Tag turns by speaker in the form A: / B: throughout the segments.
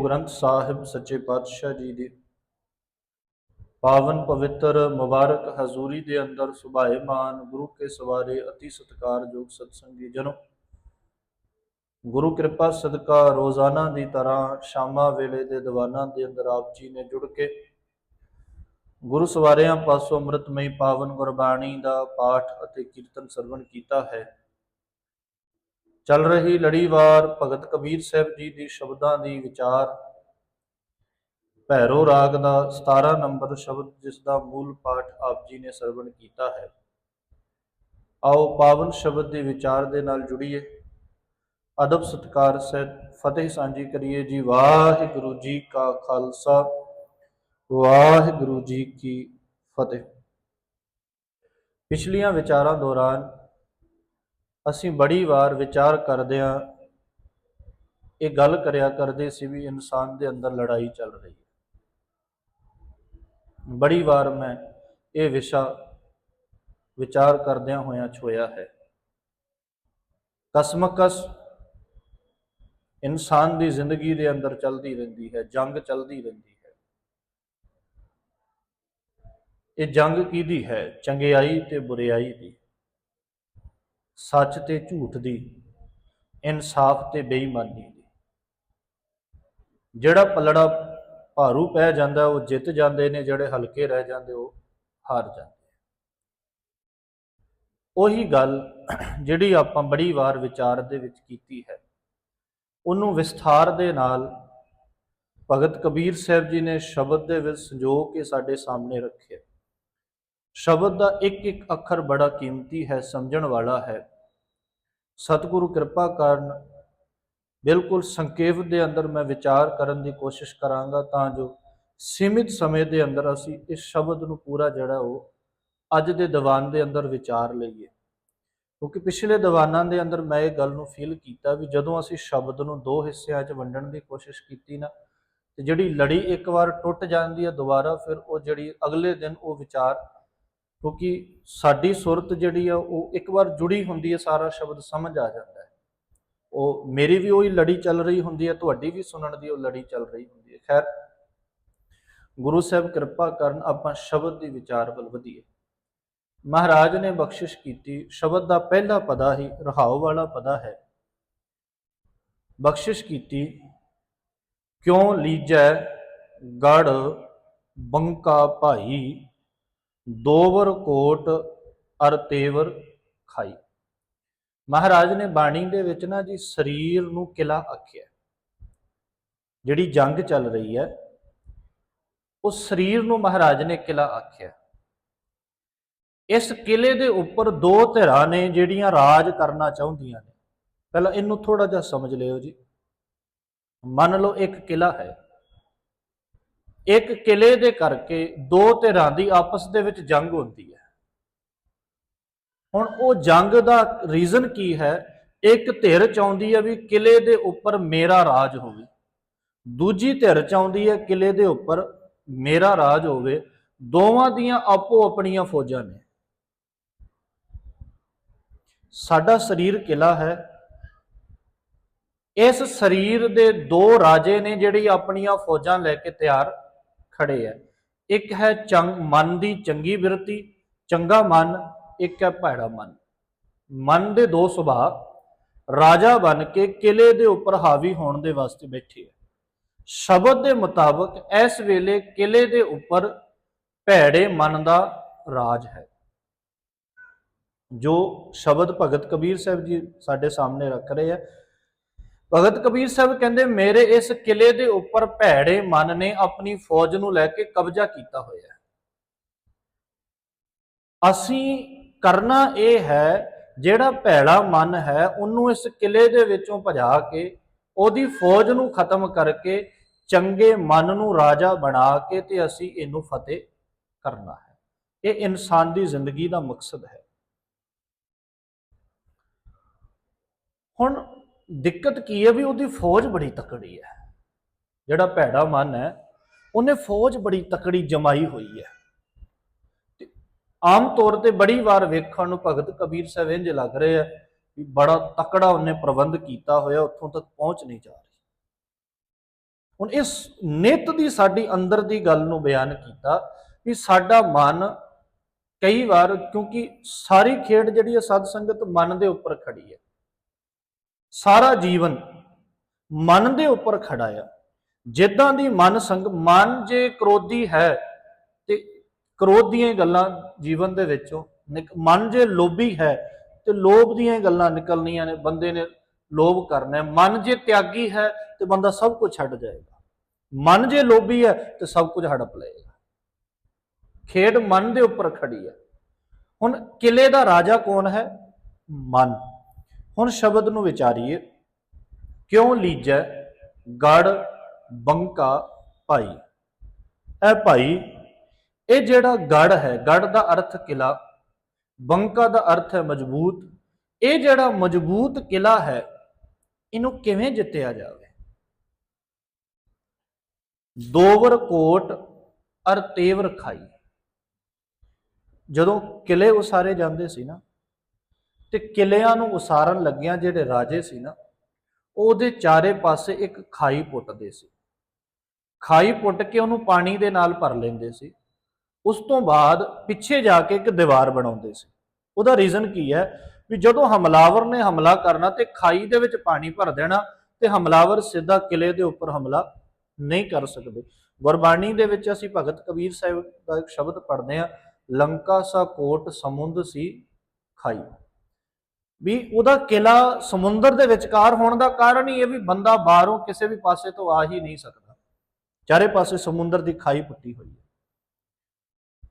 A: ਗ੍ਰੰਥ ਸਾਹਿਬ ਸੱਚੇ ਪਾਤਸ਼ਾਹ ਜੀ ਦੀ ਪਾਵਨ ਪਵਿੱਤਰ ਮੁਬਾਰਕ ਹਜ਼ੂਰੀ ਦੇ ਅੰਦਰ ਸੁਭਾਏਮਾਨ ਗੁਰੂ ਕੇ ਸਵਾਰੇ ਅਤੀ ਸਤਿਕਾਰਯੋਗ ਸਤਸੰਗੀ ਜਨੋ। ਗੁਰੂ ਕਿਰਪਾ ਸਦਕਾ ਰੋਜ਼ਾਨਾ ਦੀ ਤਰ੍ਹਾਂ ਸ਼ਾਮਾਂ ਵੇਲੇ ਦੇ ਦੀਵਾਨਾਂ ਦੇ ਅੰਦਰ ਆਪ ਜੀ ਨੇ ਜੁੜ ਕੇ ਗੁਰੂ ਸਵਾਰਿਆਂ ਪਾਸੋਂ ਅੰਮ੍ਰਿਤਮਈ ਪਾਵਨ ਗੁਰਬਾਣੀ ਦਾ ਪਾਠ ਅਤੇ ਕੀਰਤਨ ਸਰਵਣ ਕੀਤਾ ਹੈ। ਚੱਲ ਰਹੀ ਲੜੀਵਾਰ ਭਗਤ ਕਬੀਰ ਸਾਹਿਬ ਜੀ ਦੀ ਸ਼ਬਦਾਂ ਦੀ ਵਿਚਾਰ। ਭੈਰੋ ਰਾਗ ਦਾ 17 ਨੰਬਰ ਸ਼ਬਦ ਜਿਸ ਦਾ ਮੂਲ ਪਾਠ ਆਪ ਜੀ ਨੇ ਸਰਵਣ ਕੀਤਾ ਹੈ। ਆਓ ਪਾਵਨ ਸ਼ਬਦ ਦੇ ਵਿਚਾਰ ਦੇ ਨਾਲ ਜੁੜੀਏ। ਅਦਬ ਸਤਕਾਰ ਸਹਿਤ ਫਤਿਹ ਸਾਂਝੀ ਕਰੀਏ ਜੀ। ਵਾਹਿਗੁਰੂ ਜੀ ਕਾ ਖਾਲਸਾ, ਵਾਹਿਗੁਰੂ ਜੀ ਕੀ ਫਤਿਹ। ਪਿਛਲੀਆਂ ਵਿਚਾਰਾਂ ਦੌਰਾਨ ਅਸੀਂ ਬੜੀ ਵਾਰ ਵਿਚਾਰ ਕਰਦਿਆਂ ਇਹ ਗੱਲ ਕਰਿਆ ਕਰਦੇ ਸੀ ਵੀ ਇਨਸਾਨ ਦੇ ਅੰਦਰ ਲੜਾਈ ਚੱਲ ਰਹੀ ਹੈ। ਬੜੀ ਵਾਰ ਮੈਂ ਇਹ ਵਿਸ਼ਾ ਵਿਚਾਰ ਕਰਦਿਆਂ ਹੋਇਆਂ ਛੋਇਆ ਹੈ। ਕਸਮਕਸ ਇਨਸਾਨ ਦੀ ਜ਼ਿੰਦਗੀ ਦੇ ਅੰਦਰ ਚੱਲਦੀ ਰਹਿੰਦੀ ਹੈ, ਜੰਗ ਚੱਲਦੀ ਰਹਿੰਦੀ ਹੈ। ਇਹ ਜੰਗ ਕਿਹਦੀ ਹੈ? ਚੰਗਿਆਈ ਤੇ ਬੁਰਿਆਈ ਦੀ। ਸੱਚ ਤੇ ਝੂਠ ਦੀ, ਇਨਸਾਫ ਤੇ ਬੇਈਮਾਨੀ ਦੀ। ਜਿਹੜਾ ਪਲੜਾ ਭਾਰੂ ਪੈ ਜਾਂਦਾ, ਉਹ ਜਿੱਤ ਜਾਂਦੇ ਨੇ, ਜਿਹੜੇ ਹਲਕੇ ਰਹਿ ਜਾਂਦੇ, ਉਹ ਹਾਰ ਜਾਂਦੇ ਉਹੀ ਗੱਲ ਜਿਹੜੀ ਆਪਾਂ ਬੜੀ ਵਾਰ ਵਿਚਾਰ ਦੇ ਵਿੱਚ ਕੀਤੀ ਹੈ। ਉਹਨੂੰ ਵਿਸਥਾਰ ਦੇ ਨਾਲ ਭਗਤ ਕਬੀਰ ਸਾਹਿਬ ਜੀ ਨੇ ਸ਼ਬਦ ਦੇ ਵਿੱਚ ਸੰਜੋ ਕੇ ਸਾਡੇ ਸਾਹਮਣੇ ਰੱਖਿਆ। ਸ਼ਬਦ ਦਾ ਇੱਕ ਇੱਕ ਅੱਖਰ ਬੜਾ ਕੀਮਤੀ ਹੈ, ਸਮਝਣ ਵਾਲਾ ਹੈ। ਸਤਿਗੁਰੂ ਕਿਰਪਾ ਕਰਨ ਬਿਲਕੁਲ ਸੰਖੇਪ ਦੇ ਅੰਦਰ ਮੈਂ ਵਿਚਾਰ ਕਰਨ ਦੀ ਕੋਸ਼ਿਸ਼ ਕਰਾਂਗਾ ਤਾਂ ਜੋ ਸੀਮਿਤ ਸਮੇਂ ਦੇ ਅੰਦਰ ਅਸੀਂ ਇਸ ਸ਼ਬਦ ਨੂੰ ਪੂਰਾ ਜਿਹੜਾ ਉਹ ਅੱਜ ਦੇ ਦੀਵਾਨ ਦੇ ਅੰਦਰ ਵਿਚਾਰ ਲਈਏ। ਕਿਉਂਕਿ ਪਿਛਲੇ ਦੀਵਾਨਾਂ ਦੇ ਅੰਦਰ ਮੈਂ ਇਹ ਗੱਲ ਨੂੰ ਫੀਲ ਕੀਤਾ ਵੀ ਜਦੋਂ ਅਸੀਂ ਸ਼ਬਦ ਨੂੰ ਦੋ ਹਿੱਸਿਆਂ 'ਚ ਵੰਡਣ ਦੀ ਕੋਸ਼ਿਸ਼ ਕੀਤੀ ਨਾ, ਤੇ ਜਿਹੜੀ ਲੜੀ ਇੱਕ ਵਾਰ ਟੁੱਟ ਜਾਂਦੀ ਹੈ ਦੁਬਾਰਾ, ਫਿਰ ਉਹ ਜਿਹੜੀ ਅਗਲੇ ਦਿਨ ਉਹ ਵਿਚਾਰ ਕਿਉਂਕਿ ਸਾਡੀ ਸੁਰਤ ਜਿਹੜੀ ਆ, ਉਹ ਇੱਕ ਵਾਰ ਜੁੜੀ ਹੁੰਦੀ ਹੈ ਸਾਰਾ ਸ਼ਬਦ ਸਮਝ ਆ ਜਾਂਦਾ ਹੈ। ਉਹ ਮੇਰੀ ਵੀ ਉਹੀ ਲੜੀ ਚੱਲ ਰਹੀ ਹੁੰਦੀ ਹੈ ਤੁਹਾਡੀ ਵੀ ਸੁਣਨ ਦੀ ਉਹ ਲੜੀ ਚੱਲ ਰਹੀ ਹੁੰਦੀ ਹੈ। ਖੈਰ, ਗੁਰੂ ਸਾਹਿਬ ਕਿਰਪਾ ਕਰਨ ਆਪਾਂ ਸ਼ਬਦ ਦੀ ਵਿਚਾਰ ਵੱਲ ਵਧੀਏ। ਮਹਾਰਾਜ ਨੇ ਬਖਸ਼ਿਸ਼ ਕੀਤੀ, ਸ਼ਬਦ ਦਾ ਪਹਿਲਾ ਪਦਾ ਹੀ ਰਹਾਉ ਵਾਲਾ ਪਦਾ ਹੈ। ਬਖਸ਼ਿਸ਼ ਕੀਤੀ, ਕਿਉਂ ਲੀਜੈ ਗੜ ਬੰਕਾ ਭਾਈ ਦੋਵਰ ਕੋਟ ਅਰ ਤੇਵਰ ਖਾਈ। ਮਹਾਰਾਜ ਨੇ ਬਾਣੀ ਦੇ ਵਿੱਚ ਨਾ ਜੀ ਸਰੀਰ ਨੂੰ ਕਿਲਾ ਆਖਿਆ। ਜਿਹੜੀ ਜੰਗ ਚੱਲ ਰਹੀ ਹੈ, ਉਹ ਸਰੀਰ ਨੂੰ ਮਹਾਰਾਜ ਨੇ ਕਿਲਾ ਆਖਿਆ। ਇਸ ਕਿਲੇ ਦੇ ਉੱਪਰ ਦੋ ਧਿਰਾਂ ਨੇ ਜਿਹੜੀਆਂ ਰਾਜ ਕਰਨਾ ਚਾਹੁੰਦੀਆਂ ਨੇ। ਪਹਿਲਾਂ ਇਹਨੂੰ ਥੋੜਾ ਜਿਹਾ ਸਮਝ ਲਿਓ ਜੀ। ਮੰਨ ਲਓ ਇੱਕ ਕਿਲਾ ਹੈ। ਇੱਕ ਕਿਲੇ ਦੇ ਕਰਕੇ ਦੋ ਧਿਰਾਂ ਦੀ ਆਪਸ ਦੇ ਵਿੱਚ ਜੰਗ ਹੁੰਦੀ ਹੈ। ਹੁਣ ਉਹ ਜੰਗ ਦਾ ਰੀਜ਼ਨ ਕੀ ਹੈ? ਇੱਕ ਧਿਰ ਚਾਹੁੰਦੀ ਹੈ ਵੀ ਕਿਲੇ ਦੇ ਉੱਪਰ ਮੇਰਾ ਰਾਜ ਹੋਵੇ। ਦੂਜੀ ਧਿਰ ਚਾਹੁੰਦੀ ਹੈ ਕਿਲੇ ਦੇ ਉੱਪਰ ਮੇਰਾ ਰਾਜ ਹੋਵੇ। ਦੋਵਾਂ ਦੀਆਂ ਆਪੋ ਆਪਣੀਆਂ ਫੌਜਾਂ ਨੇ। ਸਾਡਾ ਸਰੀਰ ਕਿਲਾ ਹੈ। ਇਸ ਸਰੀਰ ਦੇ ਦੋ ਰਾਜੇ ਨੇ ਜਿਹੜੀ ਆਪਣੀਆਂ ਫੌਜਾਂ ਲੈ ਕੇ ਤਿਆਰ ਖੜੇ ਹੈ ਇੱਕ ਹੈ ਚੰਗ, ਮਨ ਦੀ ਚੰਗੀ ਬਿਰਤੀ, ਚੰਗਾ ਮਨ, ਇੱਕ ਹੈ ਭੈੜਾ ਮਨ। ਮਨ ਦੇ ਦੋ ਸੁਭਾਅ, ਰਾਜਾ ਬਣ ਕੇ ਕਿਲੇ ਦੇ ਉੱਪਰ ਹਾਵੀ ਹੋਣ ਦੇ ਵਾਸਤੇ ਬੈਠੇ ਹੈ ਸ਼ਬਦ ਦੇ ਮੁਤਾਬਕ ਇਸ ਵੇਲੇ ਕਿਲੇ ਦੇ ਉੱਪਰ ਭੈੜੇ ਮਨ ਦਾ ਰਾਜ ਹੈ। ਜੋ ਸ਼ਬਦ ਭਗਤ ਕਬੀਰ ਸਾਹਿਬ ਜੀ ਸਾਡੇ ਸਾਹਮਣੇ ਰੱਖ ਰਹੇ ਆ ਭਗਤ ਕਬੀਰ ਸਾਹਿਬ ਕਹਿੰਦੇ, ਮੇਰੇ ਇਸ ਕਿਲੇ ਦੇ ਉੱਪਰ ਭੈੜੇ ਮਨ ਨੇ ਆਪਣੀ ਫੌਜ ਨੂੰ ਲੈ ਕੇ ਕਬਜ਼ਾ ਕੀਤਾ ਹੋਇਆ ਹੈ। ਅਸੀਂ ਕਰਨਾ ਇਹ ਹੈ, ਜਿਹੜਾ ਭੈੜਾ ਮਨ ਹੈ, ਉਹਨੂੰ ਇਸ ਕਿਲੇ ਦੇ ਵਿੱਚੋਂ ਭਜਾ ਕੇ, ਉਹਦੀ ਫੌਜ ਨੂੰ ਖਤਮ ਕਰਕੇ, ਚੰਗੇ ਮਨ ਨੂੰ ਰਾਜਾ ਬਣਾ ਕੇ ਤੇ ਅਸੀਂ ਇਹਨੂੰ ਫਤਿਹ ਕਰਨਾ ਹੈ। ਇਹ ਇਨਸਾਨ ਦੀ ਜ਼ਿੰਦਗੀ ਦਾ ਮਕਸਦ ਹੈ। ਹੁਣ ਦਿੱਕਤ ਕੀ ਹੈ ਵੀ ਉਹਦੀ ਫੌਜ ਬੜੀ ਤਕੜੀ ਹੈ। ਜਿਹੜਾ ਭੈੜਾ ਮਨ ਹੈ, ਉਹਨੇ ਫੌਜ ਬੜੀ ਤਕੜੀ ਜਮਾਈ ਹੋਈ ਹੈ। ਆਮ ਤੌਰ ਤੇ ਬੜੀ ਵਾਰ ਵੇਖਣ ਨੂੰ ਭਗਤ ਕਬੀਰ ਸਾਹਿਬ ਇੰਜ ਲੱਗ ਰਹੇ ਆ ਵੀ ਬੜਾ ਤਕੜਾ ਉਹਨੇ ਪ੍ਰਬੰਧ ਕੀਤਾ ਹੋਇਆ, ਉੱਥੋਂ ਤੱਕ ਪਹੁੰਚ ਨਹੀਂ ਜਾ ਰਹੀ। ਹੁਣ ਇਸ ਨਿਤ ਦੀ ਸਾਡੀ ਅੰਦਰ ਦੀ ਗੱਲ ਨੂੰ ਬਿਆਨ ਕੀਤਾ ਵੀ ਸਾਡਾ ਮਨ ਕਈ ਵਾਰ ਕਿਉਂਕਿ ਸਾਰੀ ਖੇਡ ਜਿਹੜੀ ਹੈ ਸਤ ਸੰਗਤ ਮਨ ਦੇ ਉੱਪਰ ਖੜੀ ਹੈ। ਸਾਰਾ ਜੀਵਨ ਮਨ ਦੇ ਉੱਪਰ ਖੜਾ ਆ। ਜਿੱਦਾਂ ਦੀ ਮਨ ਸੰਗ, ਮਨ ਜੇ ਕ੍ਰੋਧੀ ਹੈ ਤੇ ਕ੍ਰੋਧ ਦੀਆਂ ਗੱਲਾਂ ਜੀਵਨ ਦੇ ਵਿੱਚੋਂ ਨਿਕ- ਮਨ ਜੇ ਲੋਭੀ ਹੈ ਤੇ ਲੋਭ ਦੀਆਂ ਗੱਲਾਂ ਨਿਕਲਣੀਆਂ ਨੇ, ਬੰਦੇ ਨੇ ਲੋਭ ਕਰਨਾ ਮਨ ਜੇ ਤਿਆਗੀ ਹੈ ਤੇ ਬੰਦਾ ਸਭ ਕੁਝ ਛੱਡ ਜਾਏਗਾ। ਮਨ ਜੇ ਲੋਭੀ ਹੈ ਤੇ ਸਭ ਕੁਝ ਹੜਪ ਲਏਗਾ। ਖੇਡ ਮਨ ਦੇ ਉੱਪਰ ਖੜੀ ਹੈ। ਹੁਣ ਕਿਲੇ ਦਾ ਰਾਜਾ ਕੌਣ ਹੈ? ਮਨ। ਹੁਣ ਸ਼ਬਦ ਨੂੰ ਵਿਚਾਰੀਏ, ਕਿਉਂ ਲੀਜੈ ਗੜ ਬੰਕਾ ਭਾਈ? ਇਹ ਭਾਈ, ਇਹ ਜਿਹੜਾ ਗੜ ਹੈ, ਗੜ ਦਾ ਅਰਥ ਕਿਲਾ, ਬੰਕਾ ਦਾ ਅਰਥ ਹੈ ਮਜ਼ਬੂਤ, ਇਹ ਜਿਹੜਾ ਮਜ਼ਬੂਤ ਕਿਲਾ ਹੈ, ਇਹਨੂੰ ਕਿਵੇਂ ਜਿੱਤਿਆ ਜਾਵੇ? ਦੋਵਰ ਕੋਟ ਅਰ ਤੇਵਰ ਖਾਈ। ਜਦੋਂ ਕਿਲੇ ਉਸਾਰੇ ਜਾਂਦੇ ਸੀ ਨਾ ਤੇ ਕਿਲਿਆਂ ਨੂੰ ਉਸਾਰਨ ਲੱਗਿਆਂ ਜਿਹੜੇ ਰਾਜੇ ਸੀ ਨਾ, ਉਹਦੇ ਚਾਰੇ ਪਾਸੇ ਇੱਕ ਖਾਈ ਪੁੱਟਦੇ ਸੀ। ਖਾਈ ਪੁੱਟ ਕੇ ਉਹਨੂੰ ਪਾਣੀ ਦੇ ਨਾਲ ਭਰ ਲੈਂਦੇ ਸੀ। ਉਸ ਤੋਂ ਬਾਅਦ ਪਿੱਛੇ ਜਾ ਕੇ ਇੱਕ ਦੀਵਾਰ ਬਣਾਉਂਦੇ ਸੀ। ਉਹਦਾ ਰੀਜ਼ਨ ਕੀ ਹੈ? ਵੀ ਜਦੋਂ ਹਮਲਾਵਰ ਨੇ ਹਮਲਾ ਕਰਨਾ ਤੇ ਖਾਈ ਦੇ ਵਿੱਚ ਪਾਣੀ ਭਰ ਦੇਣਾ ਤੇ ਹਮਲਾਵਰ ਸਿੱਧਾ ਕਿਲੇ ਦੇ ਉੱਪਰ ਹਮਲਾ ਨਹੀਂ ਕਰ ਸਕਦੇ। ਗੁਰਬਾਣੀ ਦੇ ਵਿੱਚ ਅਸੀਂ ਭਗਤ ਕਬੀਰ ਸਾਹਿਬ ਦਾ ਇੱਕ ਸ਼ਬਦ ਪੜ੍ਹਦੇ ਆ ਲੰਕਾ ਸਾ ਕੋਟ ਸਮੁੰਦ ਸੀ ਖਾਈ। ਵੀ ਉਹਦਾ ਕਿਲਾ ਸਮੁੰਦਰ ਦੇ ਵਿਚਕਾਰ ਹੋਣ ਦਾ ਕਾਰਨ ਹੀ ਇਹ ਵੀ ਬੰਦਾ ਬਾਹਰੋਂ ਕਿਸੇ ਵੀ ਪਾਸੇ ਤੋਂ ਆ ਹੀ ਨਹੀਂ ਸਕਦਾ। ਚਾਰੇ ਪਾਸੇ ਸਮੁੰਦਰ ਦੀ ਖਾਈ ਪੁੱਟੀ ਹੋਈ ਹੈ।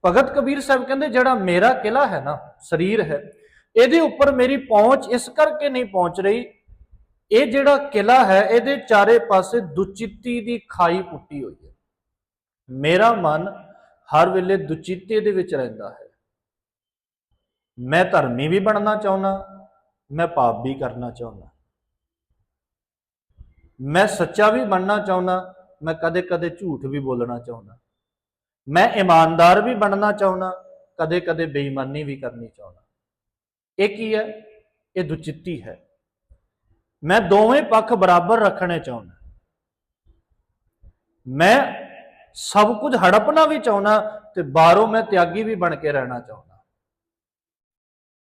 A: ਭਗਤ ਕਬੀਰ ਸਾਹਿਬ ਕਹਿੰਦੇ, ਜਿਹੜਾ ਮੇਰਾ ਕਿਲਾ ਹੈ ਨਾ, ਸਰੀਰ ਹੈ, ਇਹਦੇ ਉੱਪਰ ਮੇਰੀ ਪਹੁੰਚ ਇਸ ਕਰਕੇ ਨਹੀਂ ਪਹੁੰਚ ਰਹੀ। ਇਹ ਜਿਹੜਾ ਕਿਲਾ ਹੈ, ਇਹਦੇ ਚਾਰੇ ਪਾਸੇ ਦੁਚਿੱਤੀ ਦੀ ਖਾਈ ਪੁੱਟੀ ਹੋਈ ਹੈ। ਮੇਰਾ ਮਨ ਹਰ ਵੇਲੇ ਦੁਚਿੱਤੇ ਦੇ ਵਿੱਚ ਰਹਿੰਦਾ ਹੈ। ਮੈਂ ਧਰਮੀ ਵੀ ਬਣਨਾ ਚਾਹੁੰਦਾ ਮੈਂ ਪਾਪ ਵੀ ਕਰਨਾ ਚਾਹੁੰਦਾ। ਮੈਂ ਸੱਚਾ ਵੀ ਬਣਨਾ ਚਾਹੁੰਦਾ, ਮੈਂ ਕਦੇ-ਕਦੇ ਝੂਠ ਵੀ ਬੋਲਣਾ ਚਾਹੁੰਦਾ। ਮੈਂ ਇਮਾਨਦਾਰ ਵੀ ਬਣਨਾ ਚਾਹੁੰਦਾ ਕਦੇ-ਕਦੇ ਬੇਈਮਾਨੀ ਵੀ ਕਰਨੀ ਚਾਹੁੰਦਾ। ਇਹ ਕੀ ਹੈ? ਇਹ ਦੁਚਿੱਤੀ ਹੈ। ਮੈਂ ਦੋਵੇਂ ਪੱਖ ਬਰਾਬਰ ਰੱਖਣੇ ਚਾਹੁੰਦਾ। ਮੈਂ ਸਭ ਕੁਝ ਹੜਪਣਾ ਵੀ ਚਾਹੁੰਦਾ ਤੇ ਬਾਹਰੋਂ ਮੈਂ ਤਿਆਗੀ ਵੀ ਬਣ ਕੇ ਰਹਿਣਾ ਚਾਹੁੰਦਾ।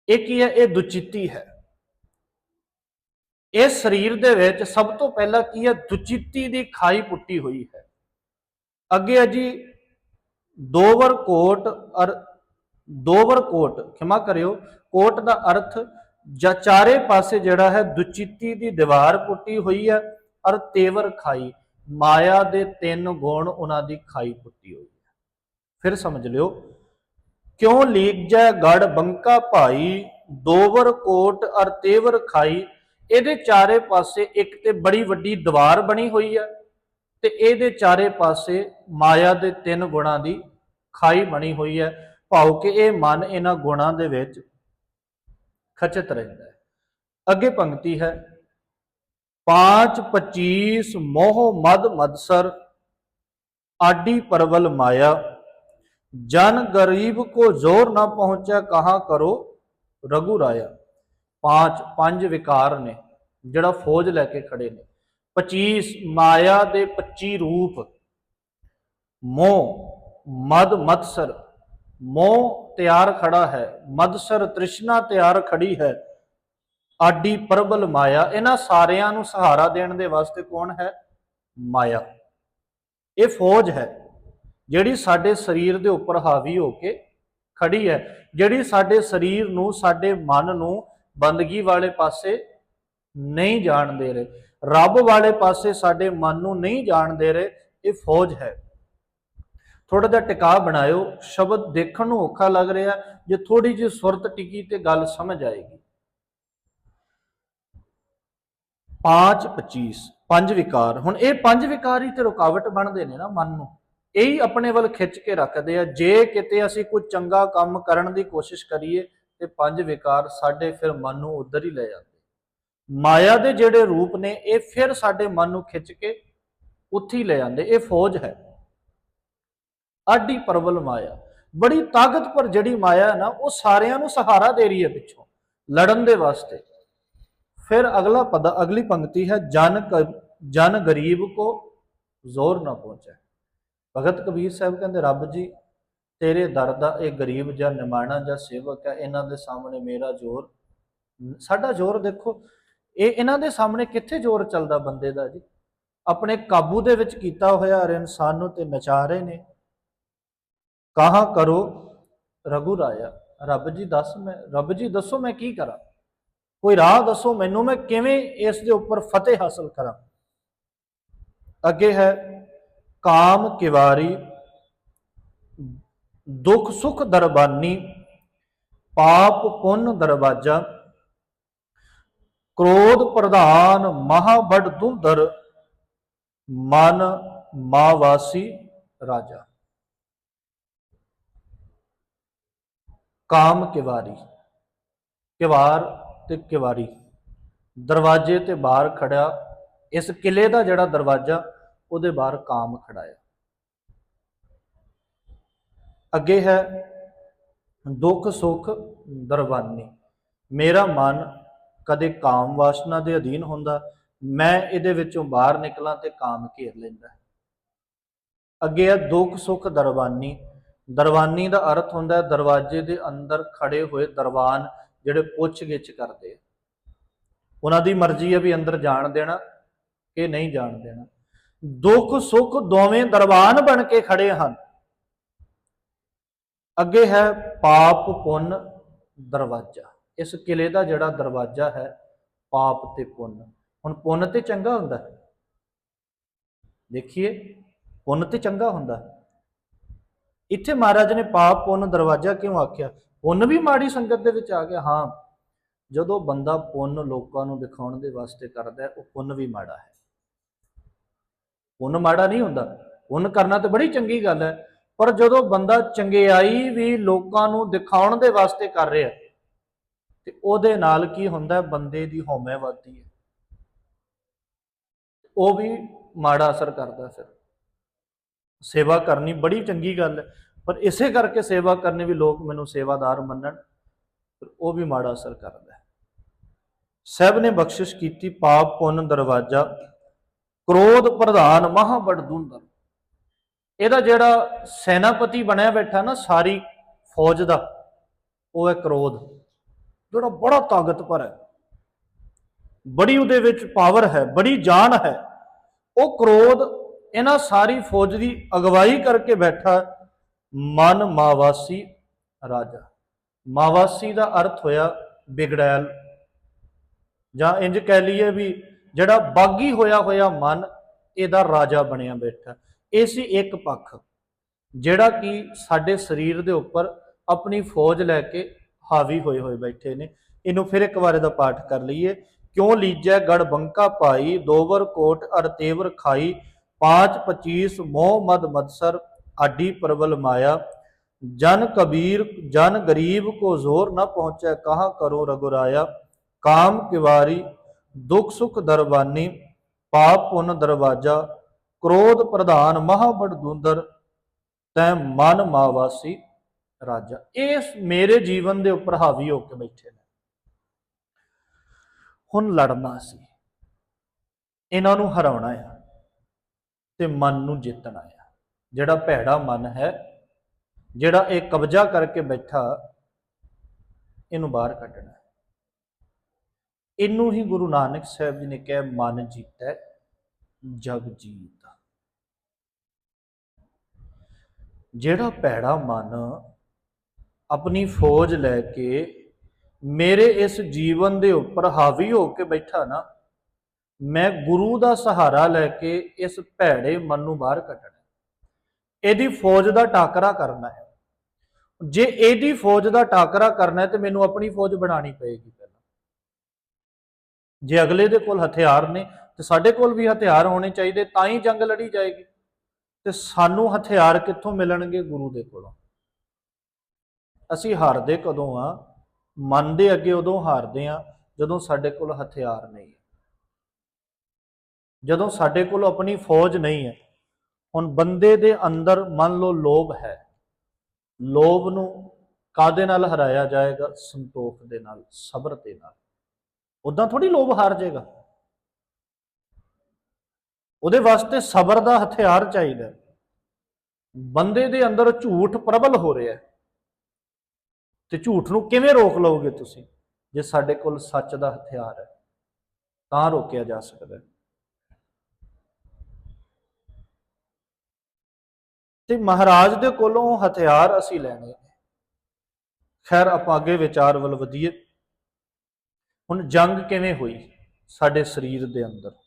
A: ਇਹ ਕੀ ਹੈ? ਇਹ ਦੁਚਿੱਤੀ ਹੈ। ਇਸ ਸਰੀਰ ਦੇ ਵਿੱਚ ਸਭ ਤੋਂ ਪਹਿਲਾਂ ਕੀ ਹੈ? ਦੁਚਿੱਤੀ ਦੀ ਖਾਈ ਪੁੱਟੀ ਹੋਈ ਹੈ। ਅੱਗੇ ਹੈ ਜੀ, ਦੋਵਰ ਕੋਟ ਅਰ, ਦੋਵਰ ਕੋਟ, ਖਿਮਾ ਕਰਿਓ। ਕੋਟ ਦਾ ਅਰਥ ਜਾਂ ਚਾਰੇ ਪਾਸੇ ਜਿਹੜਾ ਹੈ, ਦੁਚਿੱਤੀ ਦੀ ਦੀਵਾਰ ਪੁੱਟੀ ਹੋਈ ਹੈ ਅਰ ਤੇਵਰ ਖਾਈ। ਮਾਇਆ ਦੇ ਤਿੰਨ ਗੁਣ ਉਹਨਾਂ ਦੀ ਖਾਈ ਪੁੱਟੀ ਹੋਈ ਹੈ। ਫਿਰ ਸਮਝ ਲਿਓ। ਕਿਉਂ ਲੀਜੈ ਗੜ ਬੰਕਾ ਭਾਈ? ਦੋਵਰ ਕੋਟ ਅਰ ਤੇਵਰ ਖਾਈ ਇਹਦੇ ਚਾਰੇ ਪਾਸੇ ਇੱਕ ਤੇ ਬੜੀ ਵੱਡੀ ਦੀਵਾਰ ਬਣੀ ਹੋਈ ਹੈ ਤੇ ਇਹਦੇ ਚਾਰੇ ਪਾਸੇ ਮਾਇਆ ਦੇ ਤਿੰਨ ਗੁਣਾਂ ਦੀ ਖਾਈ ਬਣੀ ਹੋਈ ਹੈ ਭਾਉ ਕਿ ਇਹ ਮਨ ਇਹਨਾਂ ਗੁਣਾਂ ਦੇ ਵਿੱਚ ਖਚਤ ਰਹਿੰਦਾ ਹੈ। ਅੱਗੇ ਪੰਕਤੀ ਹੈ 5 25 ਮੋਹ ਮਦ ਮਦਸਰ, ਆਡੀ ਪਰਵਲ ਮਾਇਆ, ਜਨ ਗਰੀਬ ਕੋ ਜ਼ੋਰ ਨਾ ਪਹੁੰਚੈ ਕਹਾ ਕਰੋ ਰਘੂ ਰਾਇਆ। ਪੰਜ ਪੰਜ ਵਿਕਾਰ ਨੇ, ਜਿਹੜਾ ਫੌਜ ਲੈ ਕੇ ਖੜੇ ਨੇ। 25 ਮਾਇਆ ਦੇ 25 ਰੂਪ। ਮੋਹ, ਮਦ, ਮਤਸਰ। ਮੋਹ ਤਿਆਰ ਖੜਾ ਹੈ, ਮਦਸਰ ਤ੍ਰਿਸ਼ਨਾ ਤਿਆਰ ਖੜੀ ਹੈ। ਆਡੀ ਪ੍ਰਬਲ ਮਾਇਆ, ਇਹਨਾਂ ਸਾਰਿਆਂ ਨੂੰ ਸਹਾਰਾ ਦੇਣ ਦੇ ਵਾਸਤੇ ਕੌਣ ਹੈ? ਮਾਇਆ। ਇਹ ਫੌਜ ਹੈ, ਜਿਹੜੀ ਸਾਡੇ ਸਰੀਰ ਦੇ ਉੱਪਰ ਹਾਵੀ ਹੋ ਕੇ ਖੜੀ ਹੈ, ਜਿਹੜੀ ਸਾਡੇ ਸਰੀਰ ਨੂੰ, ਸਾਡੇ ਮਨ ਨੂੰ ਬੰਦਗੀ ਵਾਲੇ ਪਾਸੇ ਨਹੀਂ ਜਾਣ ਦੇ ਰਹੇ। ਰੱਬ ਵਾਲੇ ਪਾਸੇ ਸਾਡੇ ਮਨ ਨੂੰ ਨਹੀਂ ਜਾਣ ਦੇ ਰਹੇ, ਇਹ ਫੌਜ ਹੈ। ਥੋੜਾ ਜਿਹਾ ਟਿਕਾ ਬਣਾਇਓ, ਸ਼ਬਦ ਦੇਖਣ ਨੂੰ ਔਖਾ ਲੱਗ ਰਿਹਾ, ਜੇ ਥੋੜੀ ਜਿਹੀ ਸੁਰਤ ਟਿਕੀ ਤੇ ਗੱਲ ਸਮਝ ਆਏਗੀ। 5 25 ਪੰਜ ਵਿਕਾਰ। ਹੁਣ ਇਹ ਪੰਜ ਵਿਕਾਰ ਹੀ ਤੇ ਰੁਕਾਵਟ ਬਣਦੇ ਨੇ ਨਾ ਮਨ ਨੂੰ। ਇਹ ਹੀ ਆਪਣੇ ਵੱਲ ਖਿੱਚ ਕੇ ਰੱਖਦੇ ਆ। ਜੇ ਕਿਤੇ ਅਸੀਂ ਕੋਈ ਚੰਗਾ ਕੰਮ ਕਰਨ ਦੀ ਕੋਸ਼ਿਸ਼ ਕਰੀਏ ਤੇ ਪੰਜ ਵਿਕਾਰ ਸਾਡੇ ਫਿਰ ਮਨ ਨੂੰ ਉਧਰ ਹੀ ਲੈ ਜਾਂਦੇ। ਮਾਇਆ ਦੇ ਜਿਹੜੇ ਰੂਪ ਨੇ, ਇਹ ਫਿਰ ਸਾਡੇ ਮਨ ਨੂੰ ਖਿੱਚ ਕੇ ਉੱਥੇ ਹੀ ਲੈ ਜਾਂਦੇ। ਇਹ ਫੌਜ ਹੈ। ਆਡੀ ਪਰਵਲ ਮਾਇਆ। ਬੜੀ ਤਾਕਤਵਰ ਜਿਹੜੀ ਮਾਇਆ ਹੈ ਨਾ, ਉਹ ਸਾਰਿਆਂ ਨੂੰ ਸਹਾਰਾ ਦੇ ਰਹੀ ਹੈ ਪਿੱਛੋਂ, ਲੜਨ ਦੇ ਵਾਸਤੇ। ਫਿਰ ਅਗਲਾ ਪਦ, ਅਗਲੀ ਪੰਕਤੀ ਹੈ, ਜਨ ਜਨ ਗਰੀਬ ਕੋ ਜ਼ੋਰ ਨਾ ਪਹੁੰਚੇ। ਭਗਤ ਕਬੀਰ ਸਾਹਿਬ ਕਹਿੰਦੇ, ਰੱਬ ਜੀ ਤੇਰੇ ਦਰ ਦਾ ਇਹ ਗਰੀਬ ਜਾਂ ਨਿਮਾਣਾ ਜਾਂ ਸੇਵਕ ਹੈ, ਇਹਨਾਂ ਦੇ ਸਾਹਮਣੇ ਮੇਰਾ ਜ਼ੋਰ। ਸਾਡਾ ਜ਼ੋਰ ਦੇਖੋ, ਇਹ ਇਹਨਾਂ ਦੇ ਸਾਹਮਣੇ ਕਿੱਥੇ ਜ਼ੋਰ ਚੱਲਦਾ ਬੰਦੇ ਦਾ ਜੀ? ਆਪਣੇ ਕਾਬੂ ਦੇ ਵਿੱਚ ਕੀਤਾ ਹੋਇਆ ਹਰ ਇਨਸਾਨ ਨੂੰ ਤੇ ਨਚਾ ਰਹੇ ਨੇ। ਕਹਾ ਕਰੋ? ਰਘੂ ਰਾਇਆ ਰੱਬ ਜੀ ਦੱਸ ਮੈਂ, ਰੱਬ ਜੀ ਦੱਸੋ ਮੈਂ ਕੀ ਕਰਾਂ? ਕੋਈ ਰਾਹ ਦੱਸੋ ਮੈਨੂੰ, ਮੈਂ ਕਿਵੇਂ ਇਸ ਦੇ ਉੱਪਰ ਫਤਿਹ ਹਾਸਲ ਕਰਾਂ? ਅੱਗੇ ਹੈ, ਕਾਮ ਕਿਵਾਰੀ ਦੁੱਖ ਸੁਖ ਦਰਬਾਨੀ, ਪਾਪ ਪੁੰਨ ਦਰਵਾਜਾ, ਕ੍ਰੋਧ ਪ੍ਰਧਾਨ ਮਹਾਬੜ ਦੁੰਦਰ, ਮਨ ਮਾਵਾਸੀ ਰਾਜਾ। ਕਾਮ ਕਿਵਾਰੀ, ਕਿਵਾਰ ਤੇ ਕਿਵਾਰੀ। ਦਰਵਾਜ਼ੇ ਤੇ ਬਾਹਰ ਖੜਿਆ, ਇਸ ਕਿਲੇ ਦਾ ਜਿਹੜਾ ਦਰਵਾਜ਼ਾ, ਉਹਦੇ ਬਾਹਰ ਕਾਮ ਖੜਾ ਹੈ ਅੱਗੇ ਹੈ, ਦੁੱਖ ਸੁੱਖ ਦਰਬਾਨੀ। ਮੇਰਾ ਮਨ ਕਦੇ ਕਾਮ ਵਾਸਨਾ ਦੇ ਅਧੀਨ ਹੁੰਦਾ, ਮੈਂ ਇਹਦੇ ਵਿੱਚੋਂ ਬਾਹਰ ਨਿਕਲਾਂ ਤੇ ਕਾਮ ਘੇਰ ਲੈਂਦਾ। ਅੱਗੇ ਹੈ, ਦੁੱਖ ਸੁੱਖ ਦਰਬਾਨੀ। ਦਰਬਾਨੀ ਦਾ ਅਰਥ ਹੁੰਦਾ ਹੈ, ਦਰਵਾਜ਼ੇ ਦੇ ਅੰਦਰ ਖੜੇ ਹੋਏ ਦਰਬਾਨ ਜਿਹੜੇ ਪੁੱਛ ਗਿੱਛ ਕਰਦੇ ਆ। ਉਹਨਾਂ ਦੀ ਮਰਜ਼ੀ ਹੈ ਵੀ ਅੰਦਰ ਜਾਣ ਦੇਣਾ ਕਿ ਨਹੀਂ ਜਾਣ ਦੇਣਾ। ਦੁੱਖ ਸੁੱਖ ਦੋਵੇਂ ਦਰਬਾਨ ਬਣ ਕੇ ਖੜੇ ਹਨ। ਅੱਗੇ ਹੈ ਪਾਪ ਪੁੰਨ ਦਰਵਾਜ਼ਾ। ਇਸ ਕਿਲੇ ਦਾ ਜਿਹੜਾ ਦਰਵਾਜ਼ਾ ਹੈ, ਪਾਪ ਤੇ ਪੁੰਨ। ਹੁਣ ਪੁੰਨ ਤੇ ਚੰਗਾ ਹੁੰਦਾ ਹੈ। ਦੇਖੀਏ, ਪੁੰਨ ਤੇ ਚੰਗਾ ਹੁੰਦਾ ਇੱਥੇ ਮਹਾਰਾਜ ਨੇ ਪਾਪ ਪੁੰਨ ਦਰਵਾਜ਼ਾ ਕਿਉਂ ਆਖਿਆ? ਪੁੰਨ ਵੀ ਮਾੜੀ ਸੰਗਤ ਦੇ ਵਿੱਚ ਆ ਗਿਆ। ਹਾਂ, ਜਦੋਂ ਬੰਦਾ ਪੁੰਨ ਲੋਕਾਂ ਨੂੰ ਦਿਖਾਉਣ ਦੇ ਵਾਸਤੇ ਕਰਦਾ ਉਹ ਪੁੰਨ ਵੀ ਮਾੜਾ ਹੈ। ਪੁੰਨ ਮਾੜਾ ਨਹੀਂ ਹੁੰਦਾ। ਪੁੰਨ ਕਰਨਾ ਤਾਂ ਬੜੀ ਚੰਗੀ ਗੱਲ ਹੈ। ਪਰ ਜਦੋਂ ਬੰਦਾ ਚੰਗਿਆਈ ਵੀ ਲੋਕਾਂ ਨੂੰ ਦਿਖਾਉਣ ਦੇ ਵਾਸਤੇ ਕਰ ਰਿਹਾ ਤੇ ਉਹਦੇ ਨਾਲ ਕੀ ਹੁੰਦਾ ਬੰਦੇ ਦੀ ਹਉਮੈ ਵੱਧਦੀ ਹੈ। ਉਹ ਵੀ ਮਾੜਾ ਅਸਰ ਕਰਦਾ ਫਿਰ। ਸੇਵਾ ਕਰਨੀ ਬੜੀ ਚੰਗੀ ਗੱਲ ਹੈ, ਪਰ ਇਸੇ ਕਰਕੇ ਸੇਵਾ ਕਰਨੀ ਵੀ ਲੋਕ ਮੈਨੂੰ ਸੇਵਾਦਾਰ ਮੰਨਣ ਫਿਰ ਉਹ ਵੀ ਮਾੜਾ ਅਸਰ ਕਰਦਾ ਹੈ। ਸਹਿਬ ਨੇ ਬਖਸ਼ਿਸ਼ ਕੀਤੀ, ਪਾਪ ਪੁੰਨ ਦਰਵਾਜਾ, ਕ੍ਰੋਧ ਪ੍ਰਧਾਨ ਮਹਾਬੜ ਦੁੰਦਰ। ਇਹਦਾ ਜਿਹੜਾ ਸੈਨਾਪਤੀ ਬਣਿਆ ਬੈਠਾ ਨਾ ਸਾਰੀ ਫੌਜ ਦਾ, ਉਹ ਹੈ ਕ੍ਰੋਧ, ਜਿਹੜਾ ਬੜਾ ਤਾਕਤਵਰ ਹੈ। ਬੜੀ ਉਹਦੇ ਵਿੱਚ ਪਾਵਰ ਹੈ, ਬੜੀ ਜਾਨ ਹੈ। ਉਹ ਕ੍ਰੋਧ ਇਹਨਾਂ ਸਾਰੀ ਫੌਜ ਦੀ ਅਗਵਾਈ ਕਰਕੇ ਬੈਠਾ ਮਨ ਮਾਵਾਸੀ ਰਾਜਾ। ਮਾਵਾਸੀ ਦਾ ਅਰਥ ਹੋਇਆ ਬਿਗੜੈਲ, ਜਾਂ ਇੰਜ ਕਹਿ ਲਈਏ ਵੀ ਜਿਹੜਾ ਬਾਗੀ ਹੋਇਆ ਹੋਇਆ ਮਨ, ਇਹਦਾ ਰਾਜਾ ਬਣਿਆ ਬੈਠਾ। ਇਹ ਸੀ ਇੱਕ ਪੱਖ, ਜਿਹੜਾ ਕਿ ਸਾਡੇ ਸਰੀਰ ਦੇ ਉੱਪਰ ਆਪਣੀ ਫੌਜ ਲੈ ਕੇ ਹਾਵੀ ਹੋਏ ਹੋਏ ਬੈਠੇ ਨੇ। ਇਹਨੂੰ ਫਿਰ ਇੱਕ ਵਾਰ ਦਾ ਪਾਠ ਕਰ ਲਈਏ। ਕਿਉਂ ਲੀਜੈ ਗੜ ਬੰਕਾ ਪਾਈ ਦੋਵਰ ਕੋਟ ਅਰ ਤੇਵਰ ਖਾਈ, ਪਾਂਚ ਪਚੀਸ ਮੋਹ ਮਦ ਮਦਸਰ, ਆਡੀ ਪ੍ਰਬਲ ਮਾਇਆ। ਜਨ ਕਬੀਰ, ਜਨ ਗਰੀਬ ਕੋ ਜ਼ੋਰ ਨਾ ਪਹੁੰਚੈ, ਕਹਾ ਕਰੋ ਰਗੁਰਾਇਆ। ਕਾਮ ਕਿਵਾਰੀ, ਦੁਖ ਸੁਖ ਦਰਬਾਨੀ, ਪਾਪ ਪੁਨ ਦਰਵਾਜਾ। ਕ੍ਰੋਧ ਪ੍ਰਧਾਨ ਮਹਾਬੜ ਦੁੰਦਰ, ਤੈ ਮਨ ਮਾਵਾਸੀ ਰਾਜਾ। ਇਹ ਮੇਰੇ ਜੀਵਨ ਦੇ ਉੱਪਰ ਹਾਵੀ ਹੋ ਕੇ ਬੈਠੇ ਨੇ। ਹੁਣ ਲੜਨਾ ਸੀ। ਇਹਨਾਂ ਨੂੰ ਹਰਾਉਣਾ ਆ ਤੇ ਮਨ ਨੂੰ ਜਿੱਤਣਾ ਆ। ਜਿਹੜਾ ਭੈੜਾ ਮਨ ਹੈ, ਜਿਹੜਾ ਇਹ ਕਬਜ਼ਾ ਕਰਕੇ ਬੈਠਾ, ਇਹਨੂੰ ਬਾਹਰ ਕੱਢਣਾ। ਇਹਨੂੰ ਹੀ ਗੁਰੂ ਨਾਨਕ ਸਾਹਿਬ ਜੀ ਨੇ ਕਿਹਾ, ਮਨ ਜੀਤੈ, ਜਗ ਜੀਤ। ਜਿਹੜਾ ਭੈੜਾ ਮਨ ਆਪਣੀ ਫੌਜ ਲੈ ਕੇ ਮੇਰੇ ਇਸ ਜੀਵਨ ਦੇ ਉੱਪਰ ਹਾਵੀ ਹੋ ਕੇ ਬੈਠਾ ਨਾ, ਮੈਂ ਗੁਰੂ ਦਾ ਸਹਾਰਾ ਲੈ ਕੇ ਇਸ ਭੈੜੇ ਮਨ ਨੂੰ ਬਾਹਰ ਕੱਢਣਾ ਇਹਦੀ ਫੌਜ ਦਾ ਟਾਕਰਾ ਕਰਨਾ ਹੈ। ਜੇ ਇਹਦੀ ਫੌਜ ਦਾ ਟਾਕਰਾ ਕਰਨਾ ਹੈ ਤੇ ਮੈਨੂੰ ਆਪਣੀ ਫੌਜ ਬਣਾਉਣੀ ਪਏਗੀ ਪਹਿਲਾਂ। ਜੇ ਅਗਲੇ ਦੇ ਕੋਲ ਹਥਿਆਰ ਨੇ ਤੇ ਸਾਡੇ ਕੋਲ ਵੀ ਹਥਿਆਰ ਹੋਣੇ ਚਾਹੀਦੇ, ਤਾਂ ਹੀ ਜੰਗ ਲੜੀ ਜਾਏਗੀ। ਤੇ ਸਾਨੂੰ ਹਥਿਆਰ ਕਿੱਥੋਂ ਮਿਲਣਗੇ ਗੁਰੂ ਦੇ ਕੋਲੋਂ? ਅਸੀਂ ਹਾਰਦੇ ਕਦੋਂ ਆ? ਮਨ ਦੇ ਅੱਗੇ ਉਦੋਂ ਹਾਰਦੇ ਆ ਜਦੋਂ ਸਾਡੇ ਕੋਲ ਹਥਿਆਰ ਨਹੀਂ ਹੈ। ਜਦੋਂ ਸਾਡੇ ਕੋਲ ਆਪਣੀ ਫੌਜ ਨਹੀਂ ਹੈ, ਹੁਣ ਬੰਦੇ ਦੇ ਅੰਦਰ ਮੰਨ ਲਓ ਲੋਭ ਹੈ। ਲੋਭ ਨੂੰ ਕਾਦੇ ਨਾਲ ਹਰਾਇਆ ਜਾਏਗਾ? ਸੰਤੋਖ ਦੇ ਨਾਲ, ਸਬਰ ਦੇ ਨਾਲ। ਉਦਾਂ ਥੋੜੀ ਲੋਭ ਹਾਰ ਜਾਏਗਾ। ਉਹਦੇ ਵਾਸਤੇ ਸਬਰ ਦਾ ਹਥਿਆਰ ਚਾਹੀਦਾ ਬੰਦੇ ਦੇ ਅੰਦਰ ਝੂਠ ਪ੍ਰਬਲ ਹੋ ਰਿਹਾ ਤੇ ਝੂਠ ਨੂੰ ਕਿਵੇਂ ਰੋਕ ਲਓਗੇ ਤੁਸੀਂ? ਜੇ ਸਾਡੇ ਕੋਲ ਸੱਚ ਦਾ ਹਥਿਆਰ ਹੈ, ਤਾਂ ਰੋਕਿਆ ਜਾ ਸਕਦਾ ਹੈ। ਤੇ ਮਹਾਰਾਜ ਦੇ ਕੋਲੋਂ ਹਥਿਆਰ ਅਸੀਂ ਲੈਣੇ ਨੇ। ਖੈਰ, ਆਪਾਂ ਅੱਗੇ ਵਿਚਾਰ ਵੱਲ ਵਧੀਏ। ਹੁਣ ਜੰਗ ਕਿਵੇਂ ਹੋਈ ਸਾਡੇ ਸਰੀਰ ਦੇ ਅੰਦਰ?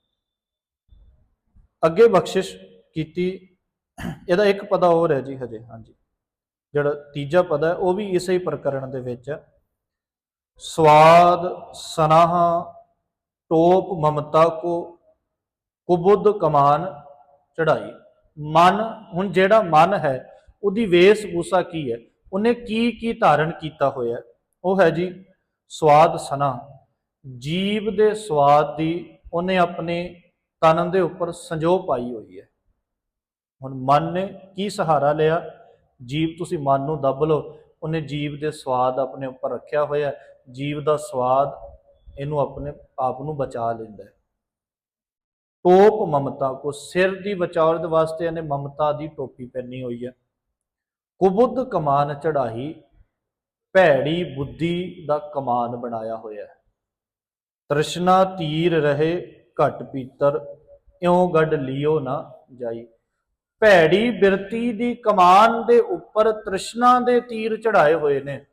A: ਅੱਗੇ ਬਖਸ਼ਿਸ਼ ਕੀਤੀ। ਇਹਦਾ ਇੱਕ ਪਦਾ ਹੋਰ ਹੈ ਜੀ ਹਜੇ, ਹਾਂਜੀ। ਜਿਹੜਾ ਤੀਜਾ ਪਦਾ ਹੈ, ਉਹ ਵੀ ਇਸੇ ਹੀ ਪ੍ਰਕਰਣ ਦੇ ਵਿੱਚ ਹੈ। ਸਵਾਦ ਸਨਾਹ ਟੋਪ ਮਮਤਾ ਕੋ ਕੁਬੁੱਧ ਕਮਾਨ ਚੜਾਈ। ਮਨ, ਹੁਣ ਜਿਹੜਾ ਮਨ ਹੈ, ਉਹਦੀ ਵੇਸਭੂਸਾ ਕੀ ਹੈ? ਉਹਨੇ ਕੀ ਕੀ ਧਾਰਨ ਕੀਤਾ ਹੋਇਆ? ਉਹ ਹੈ ਜੀ ਸਵਾਦ ਸਨਾ ਜੀਵ ਦੇ ਸਵਾਦ ਦੀ ਉਹਨੇ ਆਪਣੇ ਤਨ ਦੇ ਉੱਪਰ ਸੰਜੋ ਪਾਈ ਹੋਈ ਹੈ। ਹੁਣ ਮਨ ਨੇ ਕੀ ਸਹਾਰਾ ਲਿਆ? ਜੀਵ ਤੁਸੀਂ ਮਨ ਨੂੰ ਦੱਬ ਲਓ। ਉਹਨੇ ਜੀਵ ਦੇ ਸਵਾਦ ਆਪਣੇ ਉੱਪਰ ਰੱਖਿਆ ਹੋਇਆ ਜੀਵ ਦਾ ਸਵਾਦ ਇਹਨੂੰ ਆਪਣੇ ਆਪ ਨੂੰ ਬਚਾ ਲੈਂਦਾ ਹੈ। ਟੋਪ ਮਮਤਾ, ਕੋ ਸਿਰ ਦੀ ਬਚਾਉਣ ਦੇ ਵਾਸਤੇ ਇਹਨੇ ਮਮਤਾ ਦੀ ਟੋਪੀ ਪਹਿਨੀ ਹੋਈ ਹੈ। ਕੁਬੁੱਧ ਕਮਾਨ ਚੜਾਹੀ ਭੈੜੀ ਬੁੱਧੀ ਦਾ ਕਮਾਨ ਬਣਾਇਆ ਹੋਇਆ ਤ੍ਰਿਸ਼ਨਾ ਤੀਰ ਰਹੇ ਘਟ ਪੀਤਰ, ਇਉਂ ਗੱਡ ਲਿਓ ਨਾ ਜਾਈ। ਭੈੜੀ ਬਿਰਤੀ ਦੀ ਕਮਾਨ ਦੇ ਉੱਪਰ ਤ੍ਰਿਸ਼ਨਾ ਦੇ ਤੀਰ ਚੜਾਏ ਹੋਏ ਨੇ।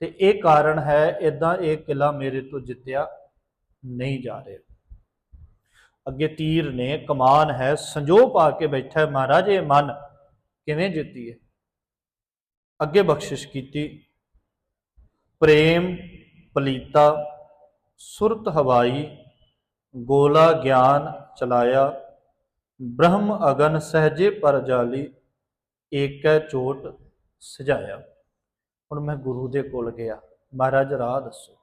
A: ਤੇ ਇਹ ਕਾਰਨ ਹੈ ਇਦਾਂ ਇਹ ਕਿਲਾ ਮੇਰੇ ਤੋਂ ਜਿੱਤਿਆ ਨਹੀਂ ਜਾ ਰਿਹਾ। ਅੱਗੇ ਤੀਰ ਨੇ ਕਮਾਨ ਹੈ, ਸੰਜੋ ਪਾ ਕੇ ਬੈਠਾ ਮਹਾਰਾਜ ਇਹ ਮਨ ਕਿਵੇਂ ਜਿੱਤੀਏ? ਅੱਗੇ ਬਖਸ਼ਿਸ਼ ਕੀਤੀ। ਪ੍ਰੇਮ, ਪਲੀਤਾ ਸੁਰਤ ਹਵਾਈ, ਗੋਲਾ ਗਿਆਨ ਚਲਾਇਆ, ਬ੍ਰਹਮ ਅਗਨ ਸਹਜੇ ਪਰ ਜਾਲੀ, ਏਕੈ ਚੋਟ ਸਜਾਇਆ। ਹੁਣ ਮੈਂ ਗੁਰੂ ਦੇ ਕੋਲ ਗਿਆ। ਮਹਾਰਾਜ, ਰਾਹ ਦੱਸੋ।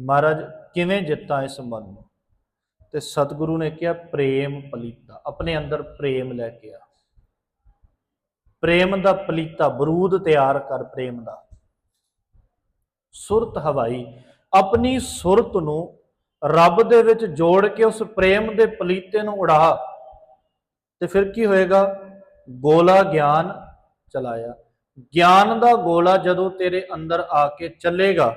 A: ਮਹਾਰਾਜ, ਕਿਵੇਂ ਜਿੱਤਾਂ ਇਸ ਮਨ ਨੂੰ? ਤੇ ਸਤਿਗੁਰੂ ਨੇ ਕਿਹਾ, ਪ੍ਰੇਮ ਪਲੀਤਾ। ਆਪਣੇ ਅੰਦਰ ਪ੍ਰੇਮ ਲੈ ਕੇ ਆ। ਪ੍ਰੇਮ ਦਾ ਪਲੀਤਾ। ਬਰੂਦ ਤਿਆਰ ਕਰ ਪ੍ਰੇਮ ਦਾ। ਸੁਰਤ ਹਵਾਈ। ਆਪਣੀ ਸੁਰਤ ਨੂੰ ਰੱਬ ਦੇ ਵਿੱਚ ਜੋੜ ਕੇ ਉਸ ਪ੍ਰੇਮ ਦੇ ਪਲੀਤੇ ਨੂੰ ਉਡਾ। ਤੇ ਫਿਰ ਕੀ ਹੋਏਗਾ? ਗੋਲਾ ਗਿਆਨ ਚਲਾਇਆ। ਗਿਆਨ ਦਾ ਗੋਲਾ ਜਦੋਂ ਤੇਰੇ ਅੰਦਰ ਆ ਕੇ ਚੱਲੇਗਾ,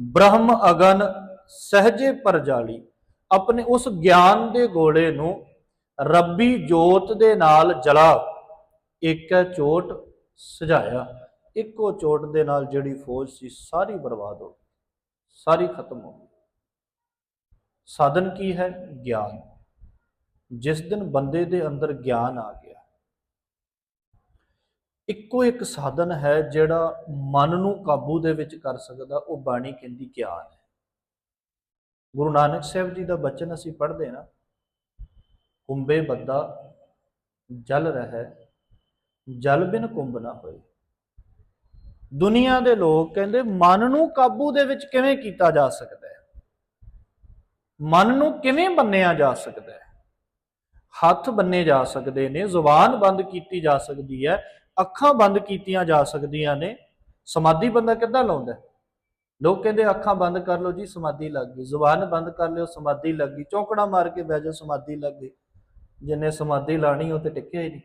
A: ਬ੍ਰਹਮ ਅਗਨ ਸਹਜੇ ਪਰਜਾਲੀ। ਆਪਣੇ ਉਸ ਗਿਆਨ ਦੇ ਗੋਲੇ ਨੂੰ ਰੱਬੀ ਜੋਤ ਦੇ ਨਾਲ ਜਲਾ, ਇੱਕ ਚੋਟ ਸਜਾਇਆ। ਇੱਕੋ ਚੋਟ ਦੇ ਨਾਲ ਜਿਹੜੀ ਫੌਜ ਸੀ ਸਾਰੀ ਬਰਬਾਦ ਹੋ ਸਾਰੀ ਖਤਮ ਹੋ ਗਈ। ਸਾਧਨ ਕੀ ਹੈ? ਗਿਆਨ। ਜਿਸ ਦਿਨ ਬੰਦੇ ਦੇ ਅੰਦਰ ਗਿਆਨ ਆ ਗਿਆ, ਇੱਕੋ ਇੱਕ ਸਾਧਨ ਹੈ ਜਿਹੜਾ ਮਨ ਨੂੰ ਕਾਬੂ ਦੇ ਵਿੱਚ ਕਰ ਸਕਦਾ, ਉਹ ਬਾਣੀ ਕਹਿੰਦੀ ਗਿਆਨ ਹੈ। ਗੁਰੂ ਨਾਨਕ ਸਾਹਿਬ ਜੀ ਦਾ ਬਚਨ ਅਸੀਂ ਪੜ੍ਹਦੇ ਨਾ, ਕੁੰਬੇ ਬੱਦਾ ਜਲ ਰਹਿ, ਜਲ ਬਿਨ ਕੁੰਭ ਨਾ ਹੋਏ। ਦੁਨੀਆ ਦੇ ਲੋਕ ਕਹਿੰਦੇ, ਮਨ ਨੂੰ ਕਾਬੂ ਦੇ ਵਿੱਚ ਕਿਵੇਂ ਕੀਤਾ ਜਾ ਸਕਦਾ ਹੈ? ਮਨ ਨੂੰ ਕਿਵੇਂ ਬੰਨਿਆ ਜਾ ਸਕਦਾ ਹੈ? ਹੱਥ ਬੰਨੇ ਜਾ ਸਕਦੇ ਨੇ, ਜ਼ੁਬਾਨ ਬੰਦ ਕੀਤੀ ਜਾ ਸਕਦੀ ਹੈ, ਅੱਖਾਂ ਬੰਦ ਕੀਤੀਆਂ ਜਾ ਸਕਦੀਆਂ ਨੇ। ਸਮਾਧੀ ਬੰਦਾ ਕਿੱਦਾਂ ਲਾਉਂਦਾ? ਲੋਕ ਕਹਿੰਦੇ, ਅੱਖਾਂ ਬੰਦ ਕਰ ਲਓ ਜੀ, ਸਮਾਧੀ ਲੱਗ ਗਈ। ਜ਼ੁਬਾਨ ਬੰਦ ਕਰ ਲਿਓ, ਸਮਾਧੀ ਲੱਗ ਗਈ। ਚੌਂਕੜਾ ਮਾਰ ਕੇ ਬਹਿ ਜਾਓ, ਸਮਾਧੀ ਲੱਗ ਗਈ। ਜਿੰਨੇ ਸਮਾਧੀ ਲਾਣੀ ਉਹ ਤੇ ਟਿਕਿਆ ਹੀ ਨਹੀਂ।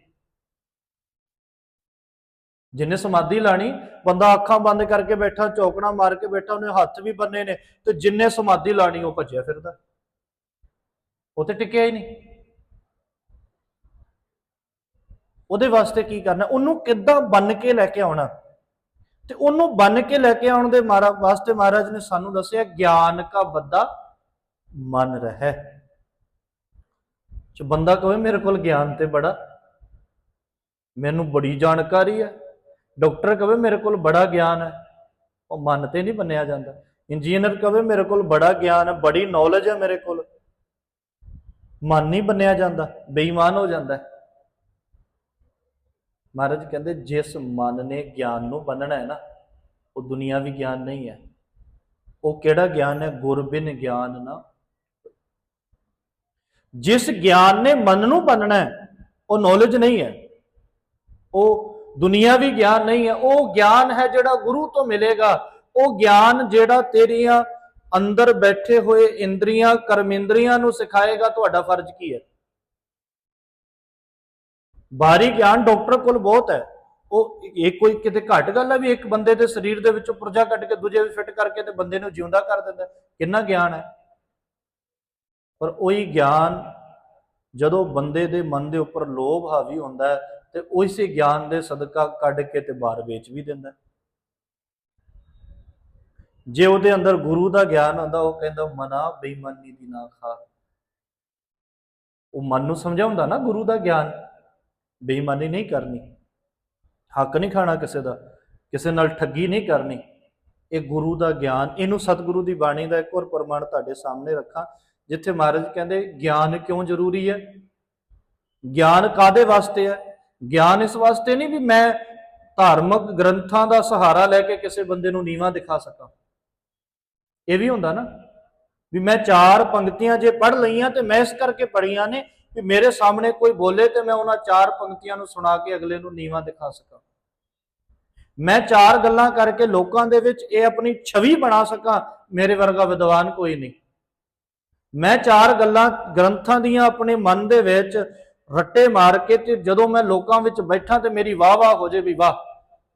A: ਜਿੰਨੇ ਸਮਾਧੀ ਲਾਣੀ, ਬੰਦਾ ਅੱਖਾਂ ਬੰਦ ਕਰਕੇ ਬੈਠਾ, ਚੌਕੜਾ ਮਾਰ ਕੇ ਬੈਠਾ, ਉਹਨੇ ਹੱਥ ਵੀ ਬੰਨੇ ਨੇ ਤੇ ਜਿੰਨੇ ਸਮਾਧੀ ਲਾਣੀ ਉਹ ਭੱਜਿਆ ਫਿਰਦਾ। ਉਹ ਤੇ ਟਿਕਿਆ ਹੀ ਨਹੀਂ। ਉਹਦੇ ਵਾਸਤੇ ਕੀ ਕਰਨਾ? ਉਹਨੂੰ ਕਿੱਦਾਂ ਬੰਨ ਕੇ ਲੈ ਕੇ ਆਉਣਾ? ਤੇ ਉਹਨੂੰ ਬੰਨ ਕੇ ਲੈ ਕੇ ਆਉਣ ਦੇ ਮਾਰਾ, ਵਾਸਤੇ ਮਹਾਰਾਜ ਨੇ ਸਾਨੂੰ ਦੱਸਿਆ, ਗਿਆਨ ਕਾ ਬੱਦਾ ਮਨ ਰਹਿ। ਜੋ ਬੰਦਾ ਕਹੇ, ਮੇਰੇ ਕੋਲ ਗਿਆਨ ਤੇ ਬੜਾ, ਮੈਨੂੰ ਬੜੀ ਜਾਣਕਾਰੀ ਹੈ। ਡਾਕਟਰ ਕਵੇ ਮੇਰੇ ਕੋਲ ਬੜਾ ਗਿਆਨ ਹੈ, ਉਹ ਮਨ ਤੇ ਨਹੀਂ ਬੰਨਿਆ ਜਾਂਦਾ। ਇੰਜੀਨੀਅਰ ਕਵੇ ਮੇਰੇ ਕੋਲ ਬੜਾ ਗਿਆਨ ਹੈ, ਬੜੀ ਨੌਲੇਜ ਹੈ ਮੇਰੇ ਕੋਲ। ਮਨ ਨਹੀਂ ਬੰਨਿਆ ਜਾਂਦਾ, ਬੇਈਮਾਨ ਹੋ ਜਾਂਦਾ ਮਹਾਰਾਜ ਕਹਿੰਦੇ, ਜਿਸ ਮਨ ਨੇ ਗਿਆਨ ਨੂੰ ਬੰਨਣਾ ਹੈ ਨਾ, ਉਹ ਦੁਨੀਆਵੀ ਗਿਆਨ ਨਹੀਂ ਹੈ। ਉਹ ਕਿਹੜਾ ਗਿਆਨ ਹੈ? ਗੁਰਬਿਨ ਗਿਆਨ ਨਾ। ਜਿਸ ਗਿਆਨ ਨੇ ਮਨ ਨੂੰ ਬੰਨਣਾ ਹੈ, ਉਹ ਨੌਲੇਜ ਨਹੀਂ ਹੈ। ਉਹ ਦੁਨੀਆਵੀ ਗਿਆਨ ਨਹੀਂ ਹੈ। ਉਹ ਗਿਆਨ ਹੈ ਜਿਹੜਾ ਗੁਰੂ ਤੋਂ ਮਿਲੇਗਾ। ਉਹ ਗਿਆਨ ਜਿਹੜਾ ਤੇਰੀਆਂ ਅੰਦਰ ਬੈਠੇ ਹੋਏ ਇੰਦਰੀਆਂ, ਕਰਮੇਂਦਰੀਆਂ ਨੂੰ ਸਿਖਾਏਗਾ, ਤੁਹਾਡਾ ਫਰਜ਼ ਕੀ ਹੈ? ਬਾਹਰੀ ਗਿਆਨ ਡਾਕਟਰ ਕੋਲ ਬਹੁਤ ਹੈ। ਉਹ ਇਹ ਕੋਈ ਕਿਤੇ ਘੱਟ ਗੱਲ ਹੈ ਵੀ ਇੱਕ ਬੰਦੇ ਦੇ ਸਰੀਰ ਦੇ ਵਿੱਚੋਂ ਪੁਰਜਾ ਕੱਢ ਕੇ ਦੂਜੇ ਵਿੱਚ ਫਿੱਟ ਕਰਕੇ ਤੇ ਬੰਦੇ ਨੂੰ ਜਿਉਂਦਾ ਕਰ ਦਿੰਦਾ ਕਿੰਨਾ ਗਿਆਨ ਹੈ? ਪਰ ਉਹੀ ਗਿਆਨ ਜਦੋਂ ਬੰਦੇ ਦੇ ਮਨ ਦੇ ਉੱਪਰ ਲੋਭ ਹਾਵੀ ਹੁੰਦਾ ਹੈ ਤੇ ਉਸੇ ਗਿਆਨ ਦੇ ਸਦਕਾ ਕੱਢ ਕੇ ਤੇ ਬਾਹਰ ਵੇਚ ਵੀ ਦਿੰਦਾ। ਜੇ ਉਹਦੇ ਅੰਦਰ ਗੁਰੂ ਦਾ ਗਿਆਨ ਹੁੰਦਾ ਉਹ ਕਹਿੰਦਾ, ਮਨਾ ਬੇਈਮਾਨੀ ਦੀ ਨਾ ਖਾ। ਉਹ ਮਨ ਨੂੰ ਸਮਝਾਉਂਦਾ ਨਾ ਗੁਰੂ ਦਾ ਗਿਆਨ, ਬੇਈਮਾਨੀ ਨਹੀਂ ਕਰਨੀ। ਹੱਕ ਨਹੀਂ ਖਾਣਾ ਕਿਸੇ ਦਾ, ਕਿਸੇ ਨਾਲ ਠੱਗੀ ਨਹੀਂ ਕਰਨੀ। ਇਹ ਗੁਰੂ ਦਾ ਗਿਆਨ, ਇਹਨੂੰ ਸਤਿਗੁਰੂ ਦੀ ਬਾਣੀ ਦਾ ਇੱਕ ਹੋਰ ਪ੍ਰਮਾਣ ਤੁਹਾਡੇ ਸਾਹਮਣੇ ਰੱਖਾਂ, ਜਿੱਥੇ ਮਹਾਰਾਜ ਕਹਿੰਦੇ, ਗਿਆਨ ਕਿਉਂ ਜ਼ਰੂਰੀ ਹੈ? ਗਿਆਨ ਕਾਦੇ ਵਾਸਤੇ ਹੈ? ਗਿਆਨ ਇਸ ਵਾਸਤੇ ਨਹੀਂ ਵੀ ਮੈਂ ਧਾਰਮਿਕ ਗ੍ਰੰਥਾਂ ਦਾ ਸਹਾਰਾ ਲੈ ਕੇ ਕਿਸੇ ਬੰਦੇ ਨੂੰ ਨੀਵਾ ਦਿਖਾ ਸਕਾਂ। ਇਹ ਵੀ ਹੁੰਦਾ ਨਾ ਵੀ ਮੈਂ ਚਾਰ ਪੰਕਤੀਆਂ ਜੇ ਪੜ੍ਹ ਲਈਆਂ ਤੇ ਮੈਂ ਇਸ ਕਰਕੇ ਪੜ੍ਹੀਆਂ ਨੇ ਵੀ ਮੇਰੇ ਸਾਹਮਣੇ ਕੋਈ ਬੋਲੇ ਤੇ ਮੈਂ ਉਹਨਾਂ ਚਾਰ ਪੰਕਤੀਆਂ ਨੂੰ ਸੁਣਾ ਕੇ ਅਗਲੇ ਨੂੰ ਨੀਵਾ ਦਿਖਾ ਸਕਾਂ। ਮੈਂ ਚਾਰ ਗੱਲਾਂ ਕਰਕੇ ਲੋਕਾਂ ਦੇ ਵਿੱਚ ਇਹ ਆਪਣੀ ਛਵੀ ਬਣਾ ਸਕਾਂ, ਮੇਰੇ ਵਰਗਾ ਵਿਦਵਾਨ ਕੋਈ ਨਹੀਂ। ਮੈਂ ਚਾਰ ਗੱਲਾਂ ਗ੍ਰੰਥਾਂ ਦੀਆਂ ਆਪਣੇ ਮਨ ਦੇ ਵਿੱਚ ਰੱਟੇ ਮਾਰ ਕੇ ਤੇ ਜਦੋਂ ਮੈਂ ਲੋਕਾਂ ਵਿੱਚ ਬੈਠਾ ਤੇ ਮੇਰੀ ਵਾਹ ਵਾਹ ਹੋ ਜੇ ਵੀ ਵਾਹ,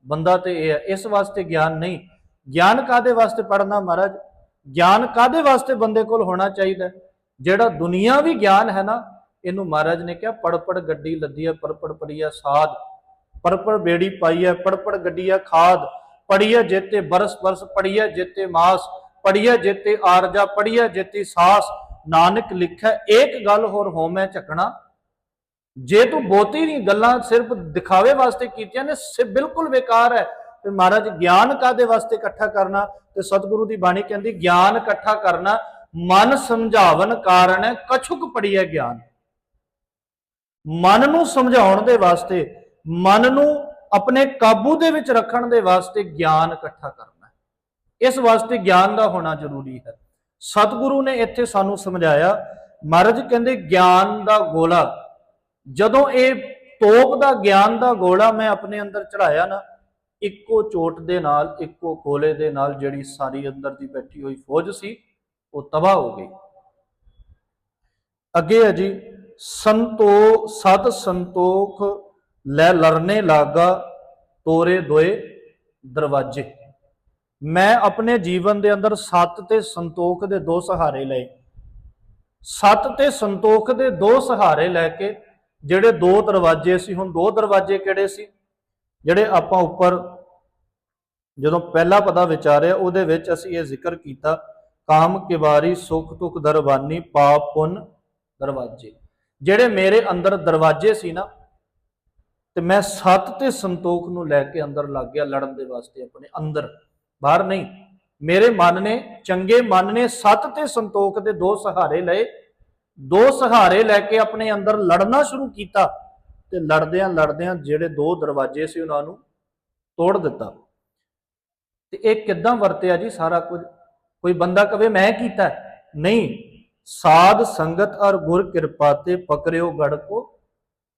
A: ਬੰਦਾ ਤੇ ਇਹ ਹੈ, ਇਸ ਵਾਸਤੇ ਗਿਆਨ ਨਹੀਂ। ਗਿਆਨ ਕਾਦੇ ਵਾਸਤੇ ਪੜਨਾ ਮਹਾਰਾਜ? ਗਿਆਨ ਕਾਦੇ ਵਾਸਤੇ ਬੰਦੇ ਕੋਲ ਹੋਣਾ ਚਾਹੀਦਾ? ਜਿਹੜਾ ਜਿਹੜਾ ਦੁਨੀਆਵੀ ਗਿਆਨ ਹੈ ਨਾ, ਇਹਨੂੰ ਮਹਾਰਾਜ ਨੇ ਕਿਹਾ ਪੜਪੜ ਗੱਡੀ ਲੱਦੀ ਹੈ ਪੜ ਪੜ ਪੜੀਆ ਸਾਧ। ਪੜ ਬੇੜੀ ਪਾਈ ਹੈ ਪੜਪੜ ਗੱਡੀਆ ਖਾਦ। ਪੜੀਆ ਜੇਤੇ ਬਰਸ ਬਰਸ ਪੜੀਆ ਜੇਤੇ ਮਾਸ। ਪੜੀਆ ਜੇਤੇ ਆਰਜਾ ਪੜੀਆ ਜੇਤੀ ਸਾਸ। ਨਾਨਕ ਲਿਖੈ, ਏਕ ਗੱਲ ਹੋਰ ਹੋਮੈ ਝਕਣਾ। ਜੇ ਤੂੰ ਬਹੁਤੀ ਨਹੀਂ ਗੱਲਾਂ ਸਿਰਫ ਦਿਖਾਵੇ ਵਾਸਤੇ ਕੀਤੀਆਂ ਨੇ, ਸੇ, ਬਿਲਕੁਲ ਬੇਕਾਰ ਹੈ। ਤੇ ਮਹਾਰਾਜ, ਗਿਆਨ ਕਾਦੇ ਵਾਸਤੇ ਇਕੱਠਾ ਕਰਨਾ? ਤੇ ਸਤਿਗੁਰੂ ਦੀ ਬਾਣੀ ਕਹਿੰਦੀ, ਗਿਆਨ ਇਕੱਠਾ ਕਰਨਾ ਮਨ ਸਮਝਾਵਨ ਕਾਰਨ ਹੈ, ਕਛੁਕ ਪੜੀਐ ਗਿਆਨ। ਮਨ ਨੂੰ ਸਮਝਾਉਣ ਦੇ ਵਾਸਤੇ, ਮਨ ਨੂੰ ਆਪਣੇ ਕਾਬੂ ਦੇ ਵਿੱਚ ਰੱਖਣ ਦੇ ਵਾਸਤੇ ਗਿਆਨ ਇਕੱਠਾ ਕਰਨਾ ਇਸ ਵਾਸਤੇ ਗਿਆਨ ਦਾ ਹੋਣਾ ਜ਼ਰੂਰੀ ਹੈ। ਸਤਿਗੁਰੂ ਨੇ ਇੱਥੇ ਸਾਨੂੰ ਸਮਝਾਇਆ, ਮਹਾਰਾਜ ਕਹਿੰਦੇ, ਗਿਆਨ ਦਾ ਗੋਲਾ ਜਦੋਂ ਇਹ ਤੋਪ ਦਾ ਗਿਆਨ ਦਾ ਗੋਲਾ ਮੈਂ ਆਪਣੇ ਅੰਦਰ ਚੜਾਇਆ ਨਾ, ਇੱਕੋ ਚੋਟ ਦੇ ਨਾਲ, ਇੱਕੋ ਕੋਲੇ ਦੇ ਨਾਲ ਜਿਹੜੀ ਸਾਰੀ ਅੰਦਰ ਦੀ ਬੈਠੀ ਹੋਈ ਫੌਜ ਸੀ, ਉਹ ਤਬਾਹ ਹੋ ਗਈ। ਅੱਗੇ ਹੈ ਜੀ, ਸੰਤੋ ਸਤ ਸੰਤੋਖ, ਲੈ ਲਰਨੇ ਲਾਗਾ, ਤੋਰੇ ਦੋਏ ਦਰਵਾਜੇ। ਮੈਂ ਆਪਣੇ ਜੀਵਨ ਦੇ ਅੰਦਰ ਸਤ ਤੇ ਸੰਤੋਖ ਦੇ ਦੋ ਸਹਾਰੇ ਲਏ। ਸਤ ਤੇ ਸੰਤੋਖ ਦੇ ਦੋ ਸਹਾਰੇ ਲੈ ਕੇ ਜਿਹੜੇ ਦੋ ਦਰਵਾਜ਼ੇ ਸੀ, ਹੁਣ ਦੋ ਦਰਵਾਜ਼ੇ ਕਿਹੜੇ ਸੀ? ਜਿਹੜੇ ਆਪਾਂ ਉੱਪਰ ਜਦੋਂ ਪਹਿਲਾ ਪਦਾ ਵਿਚਾਰਿਆ, ਉਹਦੇ ਵਿੱਚ ਅਸੀਂ ਇਹ ਜ਼ਿਕਰ ਕੀਤਾ, ਕਾਮ ਕਿਵਾਰੀ ਸੁਖ ਤੁਖ ਦਰਬਾਨੀ ਪਾਪ ਪੁੰਨ ਦਰਵਾਜੇ। ਜਿਹੜੇ ਮੇਰੇ ਅੰਦਰ ਦਰਵਾਜ਼ੇ ਸੀ ਨਾ, ਤੇ ਮੈਂ ਸਤ ਤੇ ਸੰਤੋਖ ਨੂੰ ਲੈ ਕੇ ਅੰਦਰ ਲੱਗ ਗਿਆ ਲੜਨ ਦੇ ਵਾਸਤੇ ਆਪਣੇ ਅੰਦਰ। ਬਾਹਰ ਨਹੀਂ, ਮੇਰੇ ਮਨ ਨੇ, ਚੰਗੇ ਮਨ ਨੇ ਸਤ ਤੇ ਸੰਤੋਖ ਦੇ ਦੋ ਸਹਾਰੇ ਲਏ ਦੋ ਸਹਾਰੇ ਲੈ ਕੇ ਆਪਣੇ ਅੰਦਰ ਲੜਨਾ ਸ਼ੁਰੂ ਕੀਤਾ ਤੇ ਲੜਦਿਆਂ ਲੜਦਿਆਂ ਜਿਹੜੇ ਦੋ ਦਰਵਾਜ਼ੇ ਸੀ ਉਹਨਾਂ ਨੂੰ ਤੋੜ ਦਿੱਤਾ। ਤੇ ਇਹ ਕਿੱਦਾਂ ਵਰਤਿਆ ਜੀ? ਸਾਰਾ ਕੁਝ ਕੋਈ ਬੰਦਾ ਕਵੇ, ਮੈਂ ਕੀਤਾ ਨਹੀਂ, ਸਾਧ ਸੰਗਤ ਔਰ ਗੁਰ ਕਿਰਪਾ ਤੇ ਪਕਰਿਓ ਗੜ ਕੋ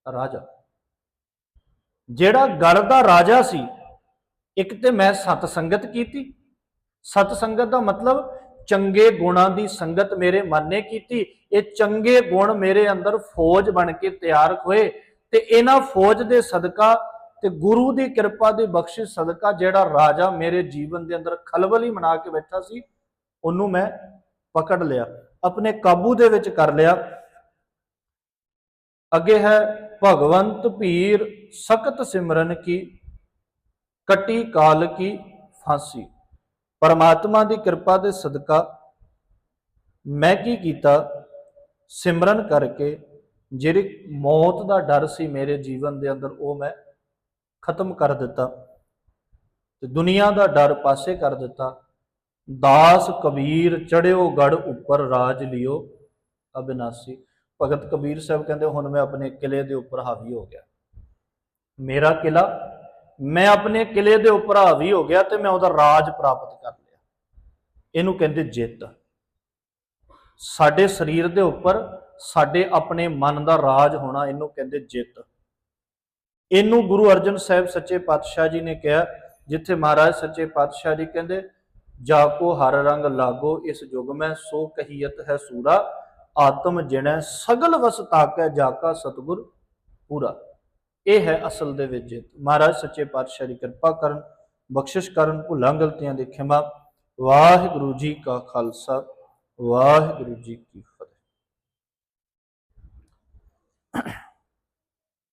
A: ਰਾਜਾ। ਜਿਹੜਾ ਗੜ ਦਾ ਰਾਜਾ ਸੀ, ਇੱਕ ਤੇ ਮੈਂ ਸਤ ਸੰਗਤ ਕੀਤੀ। ਸਤ ਸੰਗਤ ਦਾ ਮਤਲਬ ਚੰਗੇ ਗੁਣਾਂ ਦੀ ਸੰਗਤ ਮੇਰੇ ਮਨ ਨੇ ਕੀਤੀ। ਇਹ ਚੰਗੇ ਗੁਣ ਮੇਰੇ ਅੰਦਰ ਫੌਜ ਬਣ ਕੇ ਤਿਆਰ ਹੋਏ। ਤੇ ਇਹਨਾਂ ਫੌਜ ਦੇ ਸਦਕਾ ਤੇ ਗੁਰੂ ਦੀ ਕਿਰਪਾ ਦੀ ਬਖਸ਼ਿਸ਼ ਸਦਕਾ ਜਿਹੜਾ ਰਾਜਾ ਮੇਰੇ ਜੀਵਨ ਦੇ ਅੰਦਰ ਖਲਬਲੀ ਮਨਾ ਕੇ ਬੈਠਾ ਸੀ, ਉਹਨੂੰ ਮੈਂ ਪਕੜ ਲਿਆ। ਆਪਣੇ ਕਾਬੂ ਦੇ ਵਿੱਚ ਕਰ ਲਿਆ। ਅੱਗੇ ਹੈ, ਭਗਵੰਤ ਪੀਰ ਸਖਤ ਸਿਮਰਨ ਕੀ, ਕਟੀ ਕਾਲ ਕੀ, ਫਾਂਸੀ। ਪਰਮਾਤਮਾ ਦੀ ਕਿਰਪਾ ਦੇ ਸਦਕਾ ਮੈਂ ਕੀ ਕੀਤਾ? ਸਿਮਰਨ ਕਰਕੇ ਜਿਹੜੀ ਮੌਤ ਦਾ ਡਰ ਸੀ ਮੇਰੇ ਜੀਵਨ ਦੇ ਅੰਦਰ, ਉਹ ਮੈਂ ਖਤਮ ਕਰ ਦਿੱਤਾ ਤੇ ਦੁਨੀਆ ਦਾ ਡਰ ਪਾਸੇ ਕਰ ਦਿੱਤਾ। ਦਾਸ ਕਬੀਰ ਚੜਿਓ ਗੜ ਉੱਪਰ ਰਾਜ ਲਿਓ ਅਬਿਨਾਸੀ। ਭਗਤ ਕਬੀਰ ਸਾਹਿਬ ਕਹਿੰਦੇ, ਹੁਣ ਮੈਂ ਆਪਣੇ ਕਿਲੇ ਦੇ ਉੱਪਰ ਹਾਵੀ ਹੋ ਗਿਆ। ਮੇਰਾ ਕਿਲਾ ਮੈਂ ਆਪਣੇ ਕਿਲੇ ਦੇ ਉੱਪਰ ਹਾਵੀ ਹੋ ਗਿਆ ਤੇ ਮੈਂ ਉਹਦਾ ਰਾਜ ਪ੍ਰਾਪਤ ਕਰ ਲਿਆ। ਇਹਨੂੰ ਕਹਿੰਦੇ ਜਿੱਤ। ਸਾਡੇ ਸਰੀਰ ਦੇ ਉੱਪਰ ਸਾਡੇ ਆਪਣੇ ਮਨ ਦਾ ਰਾਜ ਹੋਣਾ ਇਹਨੂੰ ਕਹਿੰਦੇ ਜਿੱਤ। ਇਹਨੂੰ ਗੁਰੂ ਅਰਜਨ ਸਾਹਿਬ ਸੱਚੇ ਪਾਤਸ਼ਾਹ ਜੀ ਨੇ ਕਿਹਾ, ਜਿੱਥੇ ਮਹਾਰਾਜ ਸੱਚੇ ਪਾਤਸ਼ਾਹ ਜੀ ਕਹਿੰਦੇ, ਜਾ ਕੋ ਹਰ ਰੰਗ ਲਾਗੋ, ਇਸ ਜੁਗ ਮੈਂ ਸੋ ਕਹੀਅਤ ਹੈ ਸੂਰਾ, ਆਤਮ ਜਿਣੈ ਸਗਲ ਵਸ ਤਾਕੈ ਜਾ ਕਾ ਸਤਗੁਰ ਪੂਰਾ। ਇਹ ਹੈ ਅਸਲ ਦੇ ਵਿੱਚ ਜਿੱਤ। ਮਹਾਰਾਜ ਸੱਚੇ ਪਾਤਸ਼ਾਹ ਦੀ ਕਿਰਪਾ ਕਰਨ, ਬਖਸ਼ਿਸ਼ ਕਰਨ, ਭੁੱਲਾਂ ਗਲਤੀਆਂ ਦੇ ਖਿਮਾ। ਵਾਹਿਗੁਰੂ ਜੀ ਕਾ ਖਾਲਸਾ, ਵਾਹਿਗੁਰੂ ਜੀ ਕੀ ਫਤਿਹ।